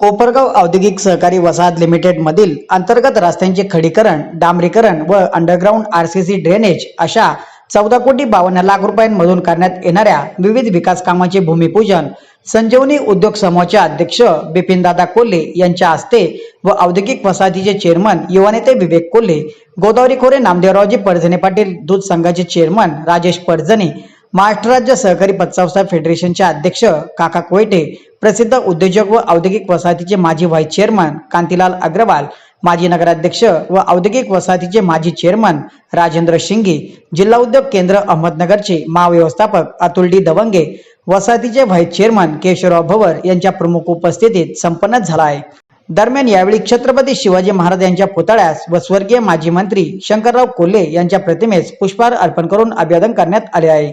कोपरगाव औद्योगिक सहकारी वसाहत लिमिटेड मधील अंतर्गत रस्त्यांचे खडीकरण डांबरीकरण व अंडरग्राऊंड आरसीसी ड्रेनेज अशा चौदा कोटी बावन्न लाख रुपयांमधून करण्यात येणाऱ्या विविध विकास कामांचे भूमिपूजन संजीवनी उद्योग समूहाचे अध्यक्ष बिपिनदादा कोल्हे यांच्या हस्ते व औद्योगिक वसाहतीचे चेअरमन युवा नेते विवेक कोल्हे गोदावरी खोरे नामदेवरावजी पडझणे पाटील दूध संघाचे चेअरमन राजेश पडझणे महाराष्ट्र राज्य सहकारी पतसंस्था फेडरेशनचे अध्यक्ष काका कोयटे प्रसिद्ध उद्योजक व औद्योगिक वसाहतीचे माजी व्हाईस चेअरमन कांतीलाल अग्रवाल माजी नगराध्यक्ष व औद्योगिक वसाहतीचे माजी चेअरमन राजेंद्र शिंगे जिल्हा उद्योग केंद्र अहमदनगरचे महाव्यवस्थापक अतुल डी दवंगे वसाहतीचे व्हाईस चेअरमन केशवराव भवर यांच्या प्रमुख उपस्थितीत संपन्न झाला आहे दरम्यान यावेळी छत्रपती शिवाजी महाराज यांच्या पुतळ्यास व स्वर्गीय माजी मंत्री शंकरराव कोल्हे यांच्या प्रतिमेस पुष्पहार अर्पण करून अभिवादन करण्यात आले आहे.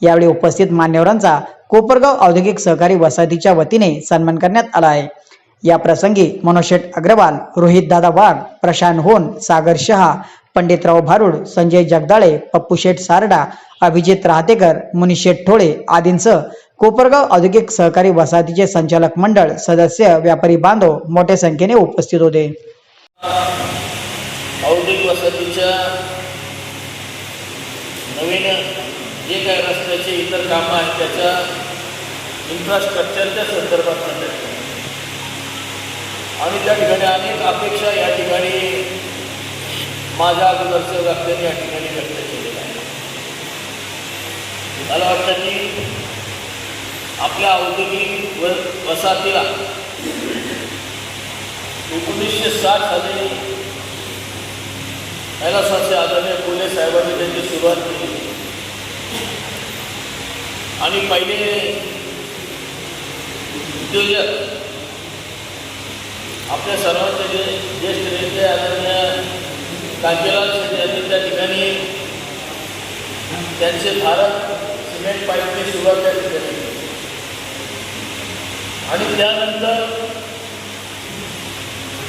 यावेळी उपस्थित मान्यवरांचा कोपरगाव औद्योगिक सहकारी वसाहतीच्या वतीने सन्मान करण्यात आला आहे. या प्रसंगी मनोज अग्रवाल रोहित दादा वाघ प्रशांत होन सागर शहा पंडितराव भारुड संजय जगदाळे पप्पू शेठ सारडा अभिजित राहतेकर मुनिशेठ ठोळे आदींसह कोपरगाव औद्योगिक सहकारी वसाहतीचे संचालक मंडळ सदस्य व्यापारी बांधव मोठ्या संख्येने उपस्थित होते. औद्योगिक वसाहतीच्या नवीन जे काय रस्त्याचे इतर कामं आहेत त्याच्या इन्फ्रास्ट्रक्चरच्या संदर्भात करण्यात आणि त्या ठिकाणी अनेक अपेक्षा या ठिकाणी माझ्या अगोदरच्या व्यक्तींनी या ठिकाणी व्यक्त केलेल्या आहेत. मला वाटतं की आपल्या औद्योगिक व वसाहतीला एकोणीसशे साठ साली कैलासाचे आदरणीय फुले साहेबांनी त्यांची सुरुवात केली. आणि पहिले उद्योजक आपल्या सर्वांचे जे ज्येष्ठ नेते आदरणीय कांतीलाल शेट्टी यांनी त्या ठिकाणी त्यांचे भारत सिमेंट पाईपची सुरुवात त्या ठिकाणी आणि त्यानंतर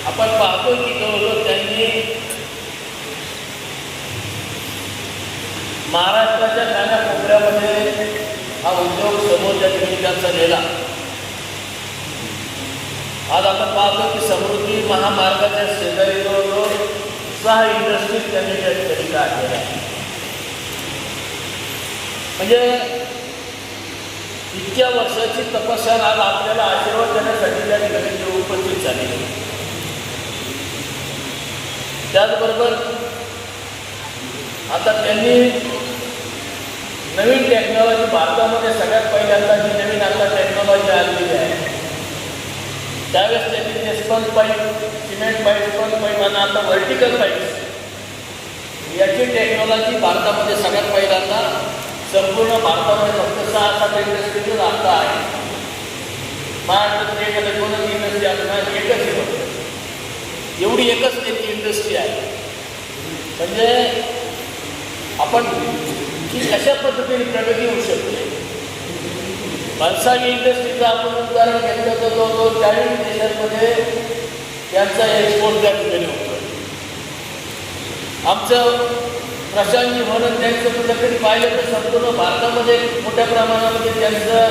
आपण पाहतो की जवळजवळ त्यांनी महाराष्ट्राच्या नाना उद्योग समोर त्या ठिकाणी त्यांचा नेला आज आपण पाहतो की समृद्धी महामार्गाच्या शेजारी जवळजवळ सहा इंडस्ट्रीज त्यांनी त्या ठिकाणी काढलेल्या म्हणजे इतक्या वर्षाची तपस्या आज आपल्याला आशीर्वाद देण्यासाठी त्या ठिकाणी ते उपस्थित झालेले त्याचबरोबर आता त्यांनी नवीन टेक्नॉलॉजी भारतामध्ये सगळ्यात पहिल्यांदा जी नवीन आता टेक्नॉलॉजी आलेली आहे. त्यावेळेस त्यांनी ते sponge pipe cement pipe sponge pipe आणि आता व्हर्टिकल पाईप याची टेक्नॉलॉजी भारतामध्ये सगळ्यात पहिल्यांदा संपूर्ण भारतामध्ये फक्त सहा सात इंडस्ट्रीजच आता आहे. महाराष्ट्रात एक दोनच इंडस्ट्री असणार एकच एवढी एकच त्यांची इंडस्ट्री आहे. म्हणजे आपण की कशा पद्धतीने प्रगती होऊ शकते? भन्साळी इंडस्ट्रीचं आपण उदाहरण घेतलं तर जवळजवळ चाळीस देशांमध्ये त्यांचा एक्सपोर्ट त्या ठिकाणी होतो. आमचं प्रशांतजी म्हणून त्यांचं कुठेतरी पाहिलं तर संपूर्ण भारतामध्ये मोठ्या प्रमाणामध्ये त्यांचा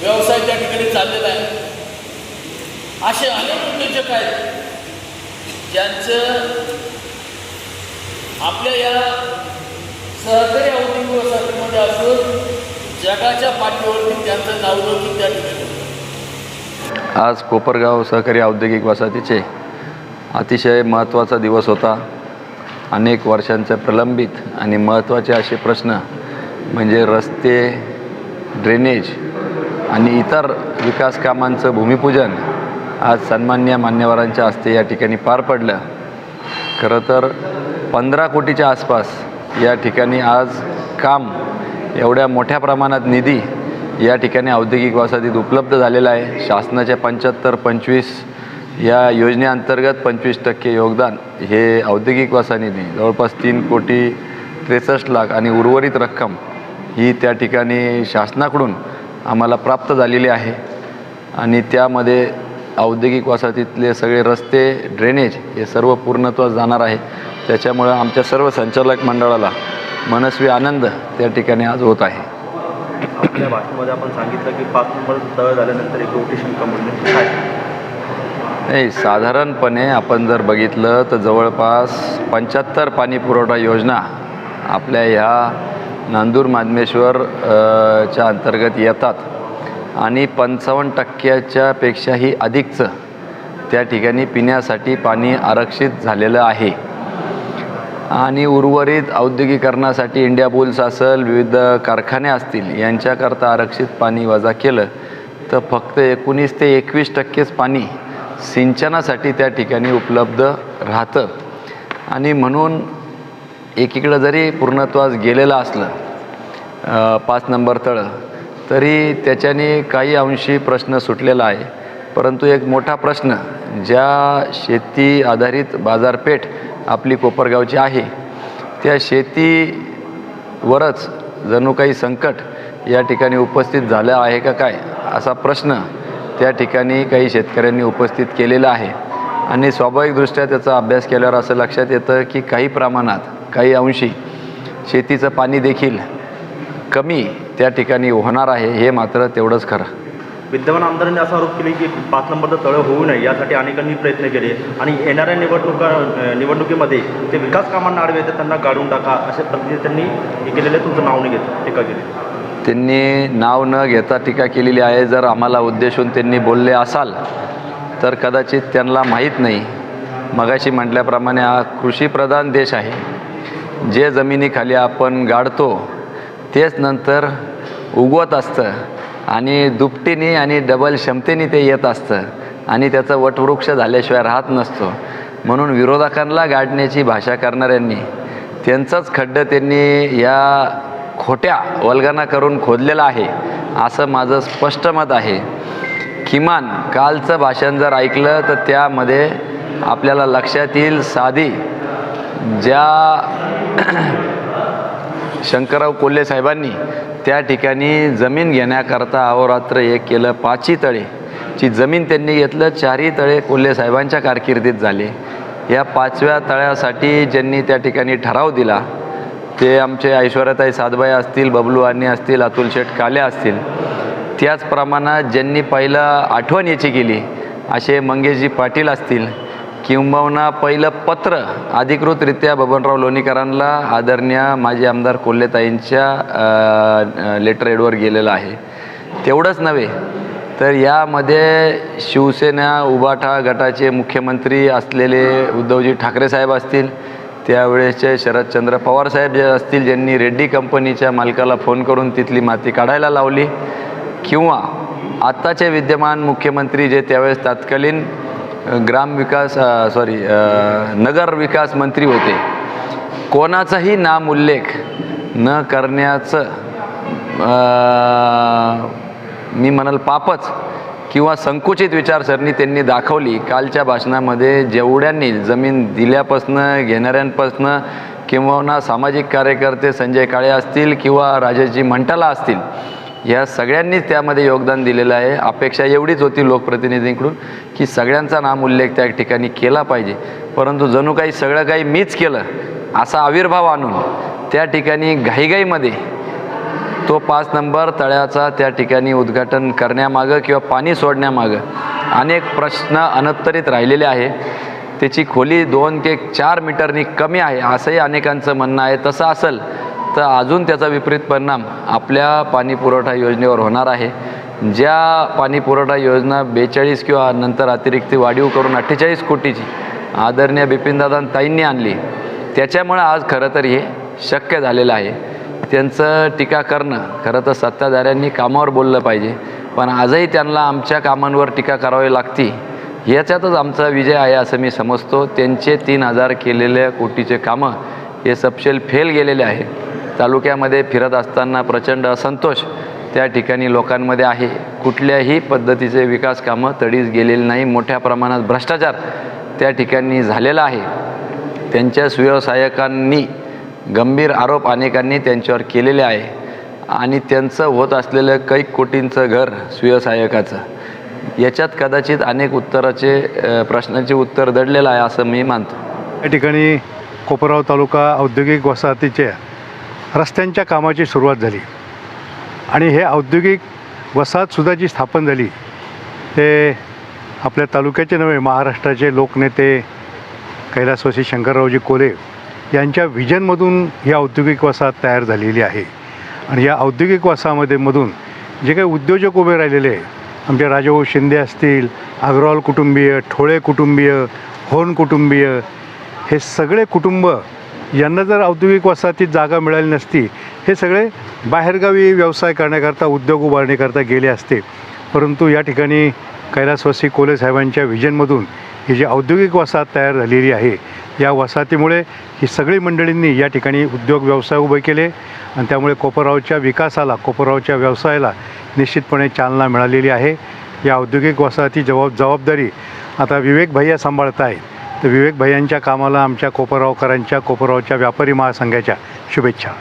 व्यवसाय त्या ठिकाणी चाललेला आहे. असे अनेक उद्योजक आहेत ज्यांचं आपल्या या सहकारी औद्योगिक वसाहतीमध्ये असून जगाच्या पाठीवरती त्यांचं नावलौकिक त्या ठिकाणी. आज कोपरगाव सहकारी औद्योगिक वसाहतीचे अतिशय महत्त्वाचा दिवस होता. अनेक वर्षांचे प्रलंबित आणि महत्त्वाचे असे प्रश्न म्हणजे रस्ते ड्रेनेज आणि इतर विकास कामांचं भूमिपूजन आज सन्मान्य मान्यवरांच्या हस्ते या ठिकाणी पार पडलं. खरं तर पंधरा कोटीच्या आसपास या ठिकाणी आज काम एवढ्या मोठ्या प्रमाणात निधी या ठिकाणी औद्योगिक वसाहतीत उपलब्ध झालेला आहे. शासनाच्या पंच्याहत्तर पंचवीस या योजनेअंतर्गत पंचवीस टक्के योगदान हे औद्योगिक वसाहतीने जवळपास तीन कोटी त्रेसष्ट लाख आणि उर्वरित रक्कम ही त्या ठिकाणी शासनाकडून आम्हाला प्राप्त झालेली आहे. आणि त्यामध्ये औद्योगिक वसाहतीतले सगळे रस्ते ड्रेनेज हे सर्व पूर्णत्वास जाणार आहे. त्याच्यामुळं आमच्या सर्व संचालक मंडळाला मनस्वी आनंद त्या ठिकाणी आज होत आहे. आपल्या भाषेमध्ये आपण सांगितलं की पाच नंबर तळ झाल्यानंतर एक रोटेशन कंपनी काय? नाही साधारणपणे आपण जर बघितलं तर जवळपास पंच्याहत्तर पाणी पुरवठा योजना आपल्या ह्या नांदूर माधमेश्वर च्या अंतर्गत येतात. आणि पंचावन्न टक्क्याच्या पेक्षाही अधिकचं त्या ठिकाणी पिण्यासाठी पाणी आरक्षित झालेलं आहे. आणि उर्वरित औद्योगिकरणासाठी इंडिया बुल्स असेल विविध कारखाने असतील यांच्याकरता आरक्षित पाणी वजा केलं तर फक्त एकोणीस ते एकवीस टक्केच पाणी सिंचनासाठी त्या ठिकाणी उपलब्ध राहतं. आणि म्हणून एकीकडं जरी पूर्णत्वास गेलेलं असलं पाच नंबर तळं तरी त्याच्याने काही अंशी प्रश्न सुटलेला आहे. परंतु एक मोठा प्रश्न ज्या शेती आधारित बाजारपेठ आपली कोपरगावची आहे त्या शेतीवरच जणू काही संकट या ठिकाणी उपस्थित झालं आहे का काय असा प्रश्न त्या ठिकाणी काही शेतकऱ्यांनी उपस्थित केलेला आहे. आणि स्वाभाविकदृष्ट्या त्याचा अभ्यास केल्यावर असं लक्षात येतं की काही प्रमाणात काही अंशी शेतीचं पाणी देखील कमी त्या ठिकाणी होणार आहे हे मात्र तेवढंच खरं. विद्यमान आमदारांनी असा आरोप केले की पाच नंबरचं तळं होऊ नये यासाठी अनेकांनी प्रयत्न केले. आणि येणाऱ्या निवडणुका निवडणुकीमध्ये ते विकास कामांना आडवे येतात त्यांना काढून टाका अशा पद्धतीने त्यांनी हे केलेलं तुमचं नाव नाही घेत टीका केली. त्यांनी नाव न घेता टीका केलेली आहे. जर आम्हाला उद्देशून त्यांनी बोलले असाल तर कदाचित त्यांना माहीत नाही. मगाशी म्हटल्याप्रमाणे हा कृषीप्रधान देश आहे. जे जमिनीखाली आपण गाडतो तेच नंतर उगवत असतं. आणि दुपटीने आणि डबल क्षमतेने ते येत असतं. आणि त्याचं वटवृक्ष झाल्याशिवाय राहत नसतो. म्हणून विरोधकांना गाडण्याची भाषा करणाऱ्यांनी त्यांचंच खड्डं त्यांनी या खोट्या वल्गना करून खोदलेलं आहे असं माझं स्पष्ट मत आहे. किमान कालचं भाषण जर ऐकलं तर त्यामध्ये आपल्याला लक्षात येईल साधी ज्या शंकरराव कोल्हे साहेबांनी त्या ठिकाणी जमीन घेण्याकरता अहोरात्र एक केलं. पाचही तळे. ची जमीन त्यांनी घेतलं चारही तळे कोल्हे साहेबांच्या कारकिर्दीत झाले. या पाचव्या तळ्यासाठी ज्यांनी त्या ठिकाणी ठराव दिला ते आमचे ऐश्वर्याताई सातबाई असतील बबलू आणि असतील अतुल शेठ काले असतील त्याच प्रमाणात ज्यांनी पहिलं आठवण याची केली असे मंगेशजी पाटील असतील किंबहुना पहिलं पत्र अधिकृतरित्या बबनराव लोणीकरांना आदरणीय माजी आमदार कोल्हेताईंच्या लेटर एडवर गेलेलं आहे. तेवढंच नव्हे तर यामध्ये शिवसेना उबाठा गटाचे मुख्यमंत्री असलेले उद्धवजी ठाकरे साहेब असतील त्यावेळेसचे शरदचंद्र पवार साहेब जे असतील ज्यांनी रेड्डी कंपनीच्या मालकाला फोन करून तिथली माती काढायला लावली किंवा आत्ताचे विद्यमान मुख्यमंत्री जे त्यावेळेस तत्कालीन ग्राम ग्रामविकास सॉरी नगर विकास मंत्री होते. कोणाचाही नामोल्लेख न करण्याचं मी म्हणाल पापच किंवा संकुचित विचारसरणी त्यांनी दाखवली. कालच्या भाषणामध्ये जेवढ्यांनी जमीन दिल्यापासनं घेणाऱ्यांपासनं किंवा सामाजिक कार्यकर्ते संजय काळे असतील किंवा राजाजी मंटाला असतील या सगळ्यांनीच त्यामध्ये योगदान दिलेलं आहे. अपेक्षा एवढीच होती लोकप्रतिनिधींकडून की सगळ्यांचा नाम उल्लेख त्या ठिकाणी केला पाहिजे. परंतु जणू काही सगळं काही मीच केलं असा आविर्भाव आणून त्या ठिकाणी घाईघाईमध्ये तो पाच नंबर तळ्याचा त्या ठिकाणी उद्घाटन करण्यामागं किंवा पाणी सोडण्यामागं अनेक प्रश्न अनुत्तरित राहिलेले आहे. त्याची खोली दोन ते चार मीटरनी कमी आहे असंही अनेकांचं म्हणणं आहे. तसं असेल तर अजून त्याचा विपरीत परिणाम आपल्या पाणी पुरवठा योजनेवर होणार आहे. ज्या पाणी पुरवठा योजना बेचाळीस किंवा नंतर अतिरिक्त वाढीव करून अठ्ठेचाळीस कोटीची आदरणीय बिपिनदादा ताईंनी आणली त्याच्यामुळं आज खरं तर हे शक्य झालेलं आहे. त्यांचं टीका करणं खरं तर सत्ताधाऱ्यांनी कामावर बोललं पाहिजे पण आजही त्यांना आमच्या कामांवर टीका करावी लागती. याच्यातच आमचा विजय आहे असं मी समजतो. त्यांचे तीन हजार केलेल्या कोटीचे कामं हे सपशेल फेल गेलेले आहे तालुक्यामध्ये फिरत असताना प्रचंड असंतोष त्या ठिकाणी लोकांमध्ये आहे. कुठल्याही पद्धतीचे विकास कामं तडीस गेलेली नाही. मोठ्या प्रमाणात भ्रष्टाचार त्या ठिकाणी झालेला आहे. त्यांच्या सुव्यवसायकांनी गंभीर आरोप अनेकांनी त्यांच्यावर केलेले आहे. आणि त्यांचं होत असलेलं कैक कोटींचं घर सुव्यवसायकाचं. याच्यात कदाचित अनेक उत्तराचे प्रश्नाचे उत्तर दडलेलं आहे असं मी मानतो. या ठिकाणी कोपराव तालुका औद्योगिक वसाहतीच्या रस्त्यांच्या कामाची सुरुवात झाली. आणि हे औद्योगिक वसाहतसुद्धा जी स्थापन झाली ते आपल्या तालुक्याचे नव्हे महाराष्ट्राचे लोकनेते कैलासवासी शंकररावजी कोले यांच्या विजनमधून ही औद्योगिक वसाहत तयार झालेली आहे. आणि या औद्योगिक वसामध्ये मधून जे काही उद्योजक उभे राहिलेले आमचे राजाभाऊ शिंदे असतील अग्रवाल कुटुंबीय ठोळे कुटुंबीय होन कुटुंबीय हे सगळे कुटुंब यांना जर औद्योगिक वसाहतीत जागा मिळाली नसती हे सगळे बाहेरगावी व्यवसाय करण्याकरता उद्योग उभारण्याकरता गेले असते. परंतु या ठिकाणी कैलासवासी कोले साहेबांच्या ही जी औद्योगिक वसाहत तयार झालेली आहे या वसाहतीमुळे ही सगळी मंडळींनी या ठिकाणी उद्योग व्यवसाय उभे केले आणि त्यामुळे कोपरगावच्या विकासाला कोपरगावच्या व्यवसायाला निश्चितपणे चालना मिळालेली आहे. या औद्योगिक वसाहती जबाब जबाबदारी आता विवेक भैया सांभाळत आहेत. तर विवेक भैयांच्या कामाला आमच्या कोपरगावकरांच्या कोपरगावच्या व्यापारी महासंघाच्या शुभेच्छा.